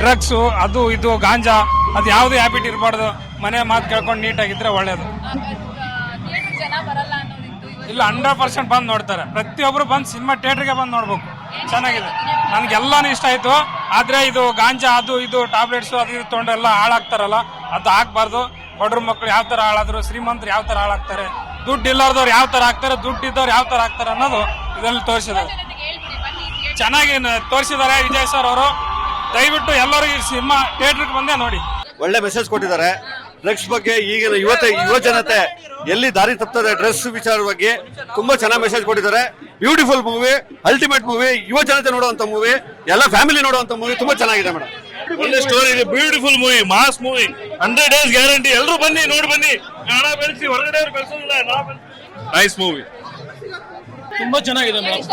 Drugs ಅದು, ಇದು, ಗಾಂಜಾ, ಅದು ಯಾವ್ದು ಹ್ಯಾಬಿಟ್ ಇರಬಾರ್ದು. ಮನೆ ಮಾತು ಕೇಳ್ಕೊಂಡು ನೀಟಾಗಿದ್ರೆ ಒಳ್ಳೇದು. ಇಲ್ಲ ಹಂಡ್ರೆಡ್ ಪರ್ಸೆಂಟ್ ಬಂದು ನೋಡ್ತಾರೆ. ಪ್ರತಿಯೊಬ್ರು ಬಂದು ಸಿನಿಮಾ ಥಿಯೇಟರ್ಗೆ ಬಂದು ನೋಡ್ಬೇಕು. ಚೆನ್ನಾಗಿದೆ. ನನಗೆಲ್ಲಾನು ಇಷ್ಟ ಆಯ್ತು. ಆದ್ರೆ ಇದು ಗಾಂಜಾ, ಅದು, ಇದು ಟ್ಯಾಬ್ಲೆಟ್ಸ್ ಅದು, ಇದು ತೊಗೊಂಡೆಲ್ಲ ಹಾಳಾಗ್ತಾರಲ್ಲ, ಅದು ಹಾಕ್ಬಾರ್ದು ಬಡ್ರ ಮಕ್ಳು ಯಾವ ಥರ ಹಾಳಾದ್ರು, ಶ್ರೀಮಂತರು ಯಾವ ಥರ ಹಾಳಾಗ್ತಾರೆ, ದುಡ್ಡು ಇಲ್ಲಾರ್ದವ್ರು ಯಾವ ಥರ ಆಗ್ತಾರೆ ದುಡ್ಡು ಇದ್ದವ್ರು ಯಾವ ಥರ ಆಗ್ತಾರೆ ಅನ್ನೋದು ಇದರಲ್ಲಿ ತೋರಿಸಿದ್ದಾರೆ. ಚೆನ್ನಾಗಿ, ತೋರಿಸಿದ್ದಾರೆ ವಿಜಯ್ ಸರ್ ಅವರು. ದಯವಿಟ್ಟು ಎಲ್ಲರೂ ಈ ಸಿನಿಮಾ ಥಿಯೇಟರ್ಗೆ ಬಂದೆ ನೋಡಿ. ಒಳ್ಳೆ ಮೆಸೇಜ್ ಕೊಟ್ಟಿದ್ದಾರೆ. ಡ್ರಗ್ಸ್ ಬಗ್ಗೆ ಈಗಿನ ಯುವತ ಯುವ ಜನತೆ ಎಲ್ಲಿ ದಾರಿ ತಪ್ತದೆ ಡ್ರೆಸ್ ವಿಚಾರ ಬಗ್ಗೆ ತುಂಬಾ ಚೆನ್ನಾಗಿ ಮೆಸೇಜ್ ಕೊಟ್ಟಿದ್ದಾರೆ. ಬ್ಯೂಟಿಫುಲ್ ಮೂವಿ ಅಲ್ಟಿಮೇಟ್ ಮೂವಿ ಯುವ ಜನತೆ ನೋಡುವಂತ ಮೂವಿ ಎಲ್ಲ ಫ್ಯಾಮಿಲಿ ನೋಡುವಂತ ಮೂವಿ ತುಂಬಾ ಚೆನ್ನಾಗಿದೆ ಮೇಡಮ್ ಒಳ್ಳೆ ಸ್ಟೋರಿ ಇದೆ beautiful movie mass movie hundred days guarantee ಎಲ್ಲರೂ ಬನ್ನಿ ನೋಡಿ ಬನ್ನಿ. ಹಣ ಬೆಳೆಸಿ ಹೊರಗಡೆ ಅವ್ರು ಬೆಳೆಸೋದಿಲ್ಲ ನೈಸ್ ಮೂವಿ ತುಂಬಾ ಚೆನ್ನಾಗಿದೆ ಮೇಡಮ್?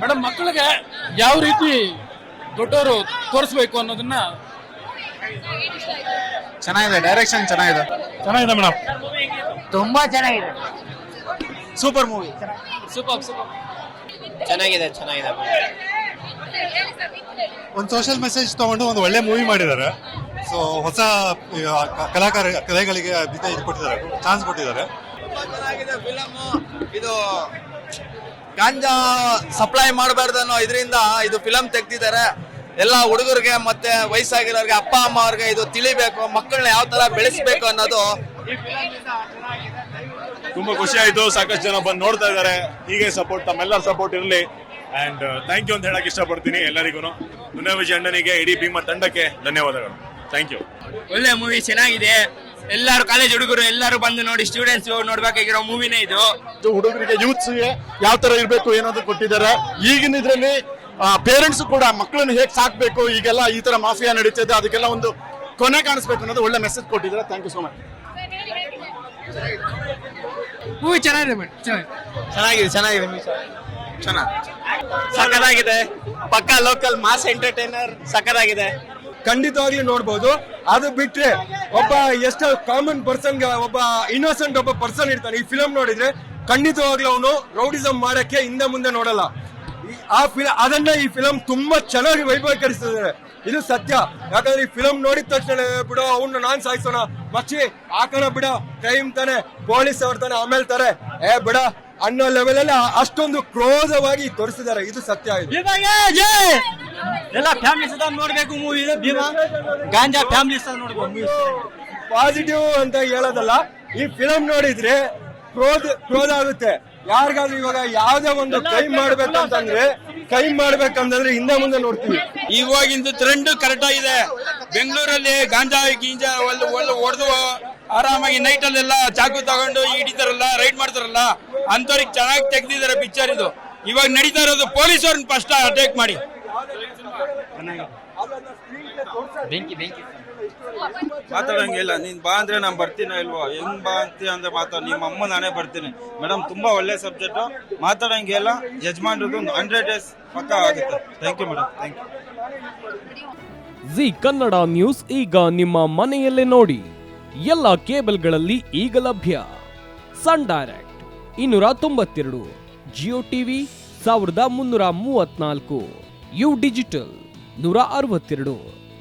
ಮೇಡಮ್ ಮಕ್ಕಳಿಗೆ ಯಾವ ರೀತಿ ದೊಡ್ಡವರು ತೋರಿಸ್ಬೇಕು ಅನ್ನೋದನ್ನ? ಚೆನ್ನಾಗಿದೆ ಡೈರೆಕ್ಷನ್ ಚೆನ್ನಾಗಿದೆ. ಚೆನ್ನಾಗಿದೆ ಮೇಡಮ್. ತುಂಬಾ ಚೆನ್ನಾಗಿದೆ. ಸೂಪರ್ ಮೂವಿ ಸೂಪರ್ ಸೂಪರ್ ಚೆನ್ನಾಗಿದೆ ಚೆನ್ನಾಗಿದೆ. ಒಂದು ಸೋಷಿಯಲ್ ಮೆಸೇಜ್ ತಗೊಂಡು ಒಂದು ಒಳ್ಳೆ ಮೂವಿ ಮಾಡಿದ್ದಾರೆ. ಸೊ ಹೊಸ ಕಲಾಕಾರ ಕಲೆಗಳಿಗೆ ಬಿದ್ದ ಇದು ಕೊಟ್ಟಿದ್ದಾರೆ. ಚಾನ್ಸ್ ಕೊಟ್ಟಿದ್ದಾರೆ. ಚೆನ್ನಾಗಿದೆ ಫಿಲಮ್ ಇದು ಗಾಂಜಾ ಸಪ್ಲೈ ಮಾಡಬಾರ್ದು ಅನ್ನೋ ಇದರಿಂದ ಇದು ಫಿಲಮ್ ತೆಗ್ದಿದ್ದಾರೆ. ಎಲ್ಲ ಹುಡುಗರಿಗೆ ಮತ್ತೆ ವಯಸ್ಸಾಗಿರೋರಿಗೆ ಅಪ್ಪ ಅಮ್ಮ ಅವ್ರಿಗೆ ಇದು ತಿಳಿಬೇಕು ಮಕ್ಕಳನ್ನ ಯಾವ ತರ ಬೆಳೆಸಬೇಕು ಅನ್ನೋದು. ತುಂಬಾ ಖುಷಿ ಆಯ್ತು. ಸಾಕಷ್ಟು ಜನ ಬಂದು ನೋಡ್ತಾ ಇದ್ದಾರೆ. ಹೀಗೆ ಸಪೋರ್ಟ್ ತಮ್ಮೆಲ್ಲರ ಸಪೋರ್ಟ್ ಇರಲಿ. ಅಂಡ್ ಥ್ಯಾಂಕ್ ಯು ಅಂತ ಹೇಳಕ್ ಇಷ್ಟಪಡ್ತೀನಿ ಎಲ್ಲರಿಗೂ. ದುನಿಯಾ ವಿಜಯ ಅಣ್ಣನಿಗೆ ಇಡೀ ಭೀಮ ತಂಡಕ್ಕೆ ಧನ್ಯವಾದಗಳು. ಥ್ಯಾಂಕ್ ಯು ಒಳ್ಳೆ ಮೂವಿ ಚೆನ್ನಾಗಿದೆ. ಎಲ್ಲಾರು ಕಾಲೇಜ್ ಹುಡುಗರು ಎಲ್ಲರೂ ಬಂದು ನೋಡಿ ಸ್ಟೂಡೆಂಟ್ಸ್ ನೋಡ್ಬೇಕಾಗಿರೋ ಮೂವಿನೇ ಇದು. ಹುಡುಗರಿಗೆ ಯೂತ್ಸ್ ಯಾವ ತರ ಇರಬೇಕು ಏನೋದು ಕೊಟ್ಟಿದ್ದಾರೆ. ಈಗಿನ ಇದ್ರಲ್ಲಿ ಪೇರೆಂಟ್ಸ್ ಕೂಡ ಮಕ್ಕಳನ್ನು ಹೇಗೆ ಸಾಕಬೇಕು? ಈಗೆಲ್ಲ ಈ ತರ ಮಾಫಿಯಾ ನಡೀತಿದೆ. ಅದಕ್ಕೆಲ್ಲ ಒಂದು ಕೊನೆ ಕಾಣಿಸ್ಬೇಕು ಅನ್ನೋದು ಒಳ್ಳೆ ಮೆಸೇಜ್ ಕೊಟ್ಟಿದ್ದಾರೆ. Thank you so much. Movie ಚೆನ್ನಾಗಿದೆ ಮೇಡಮ್. ಚೆನ್ನಾಗಿದೆ. ಚೆನ್ನಾಗಿದೆ ಚೆನ್ನಾಗಿದೆ ಸಕ್ಕದಾಗಿದೆ ಪಕ್ಕ ಲೋಕಲ್ ಮಾಸ್ ಎಂಟರ್ಟೈನರ್ ಸಕ್ಕದಾಗಿದೆ ಖಂಡಿತವಾಗ್ಲಿ ನೋಡ್ಬೋದು. ಅದು ಬಿಟ್ರೆ ಒಬ್ಬ ಎಷ್ಟೋ ಕಾಮನ್ ಪರ್ಸನ್ ಒಬ್ಬ ಇನ್ನೋಸೆಂಟ್ ಒಬ್ಬ ಪರ್ಸನ್ ಇರ್ತಾನೆ. ಈ ಫಿಲಂ ನೋಡಿದ್ರೆ ಖಂಡಿತವಾಗ್ಲೂ ಅವನು ರೌಡಿಸಮ್ ಮಾಡಕ್ಕೆ ಹಿಂದೆ ಮುಂದೆ ನೋಡಲ್ಲ. ಆ ಫಿಲಂ ಅದನ್ನ ಈ ಫಿಲಂ ತುಂಬಾ ಚೆನ್ನಾಗಿ ವೈಭವೀಕರಿಸಿದ್ದಾರೆ ಇದು ಸತ್ಯ. ಯಾಕಂದ್ರೆ ಈ ಫಿಲಂ ನೋಡಿದ ತಕ್ಷಣ ಬಿಡು ಬಿಡೋ ಅವ್ನು ನಾನ್ ಸಾಯಿಸೋಣ. ಮಚ್ಚಿ ಹಾಕೋಣ ಬಿಡ. ಟೈಮ್ ತಾನೆ ಪೊಲೀಸ್ ಅವ್ರ ತಾನೆ ಆಮೇಲೆ ತಾರೆ ಏ ಬಿಡ ಅನ್ನೋ ಲೆವೆಲ್ ಅಲ್ಲಿ ಅಷ್ಟೊಂದು ಕ್ರೋಧವಾಗಿ ತೋರಿಸಿದ್ದಾರೆ. ಇದು ಸತ್ಯ ಎಲ್ಲ ಫ್ಯಾಮಿಲಿ ಸಹ ನೋಡ್ಬೇಕು ಮೂವಿ ಭೀಮಾ. ಗಾಂಜಾ ಫ್ಯಾಮಿಲಿ ಸಹ ನೋಡ್ಬೇಕು ಪಾಸಿಟಿವ್ ಅಂತ ಹೇಳೋದಲ್ಲ ಈ ಫಿಲಂ ನೋಡಿದ್ರೆ ಕ್ರೋಧ ಕ್ರೋಧ ಆಗುತ್ತೆ. ಯಾರಿಗಾದ್ರೂ ಇವಾಗ ಯಾವ್ದೇ ಒಂದು ಕೈ ಮಾಡ್ಬೇಕಂತಂದ್ರೆ ಕೈ ಮಾಡ್ಬೇಕಂತಂದ್ರೆ ಹಿಂದೆ ಮುಂದೆ ನೋಡ್ತೀವಿ. ಇವಾಗಿಂದ ಟ್ರೆಂಡ್ ಕರೆಕ್ಟ್ ಆಗಿದೆ. ಬೆಂಗಳೂರಲ್ಲಿ ಗಾಂಜಾ ಗೀಂಜಾ ಒಳ್ಳೆ ಒಳ್ಳೆ ಹೊಡೆದು ಆರಾಮಾಗಿ ನೈಟ್ ಅಲ್ಲೆಲ್ಲ ಚಾಕು ತಗೊಂಡು ಹಿಡಿತಾರಲ್ಲ ರೈಡ್ ಮಾಡ್ತಾರಲ್ಲ ಅಂತವ್ರಿಗೆ ಚೆನ್ನಾಗಿ ತೆಗ್ದಿದ್ದಾರೆ ಪಿಕ್ಚರ್ ಇದು. ಇವಾಗ ನಡೀತಾ ಇರೋದು ಪೊಲೀಸ್ ಅವ್ರನ್ನ ಫಸ್ಟ್ ಅಟ್ಯಾಕ್ ಮಾಡಿ ಮಾತಾಡಂಗಿಲ್ಲ. ನೀನು ಬಾ ಅಂದ್ರೆ ನಾನು ಬರ್ತೀನೋ ಇಲ್ವೋ? ಹೆಂಗ್ ಬಾ ಅಂತೀಯ ಅಂದ್ರೆ ಮಾತಾಡ, ನಿಮ್ಮ ಅಮ್ಮ ನಾನೇ ಬರ್ತೀನಿ. ಮೇಡಮ್, ತುಂಬಾ ಒಳ್ಳೆ ಸಬ್ಜೆಕ್ಟ್ ಮಾತಾಡಂಗಿಲ್ಲ. ಯಜಮಾನ್ರದ್ದು ಹಂಡ್ರೆಡ್ ಡೇಸ್ ಪಕ್ಕ ಆಗುತ್ತೆ. Thank you madam thank you Zee Kannada news ಈಗ ನಿಮ್ಮ ಮನೆಯಲ್ಲೇ ನೋಡಿ. ಎಲ್ಲ ಕೇಬಲ್ಗಳಲ್ಲಿ ಈಗ ಲಭ್ಯ. ಸನ್ ಡೈರೆಕ್ಟ್ ಇನ್ನೂರ ತೊಂಬತ್ತೆರಡು, ಜಿಯೋ ಟಿವಿ ಸಾವಿರದ ಮುನ್ನೂರ ಮೂವತ್ನಾಲ್ಕು ಯು ಡಿಜಿಟಲ್ ನೂರ ಅರವತ್ತೆರಡು.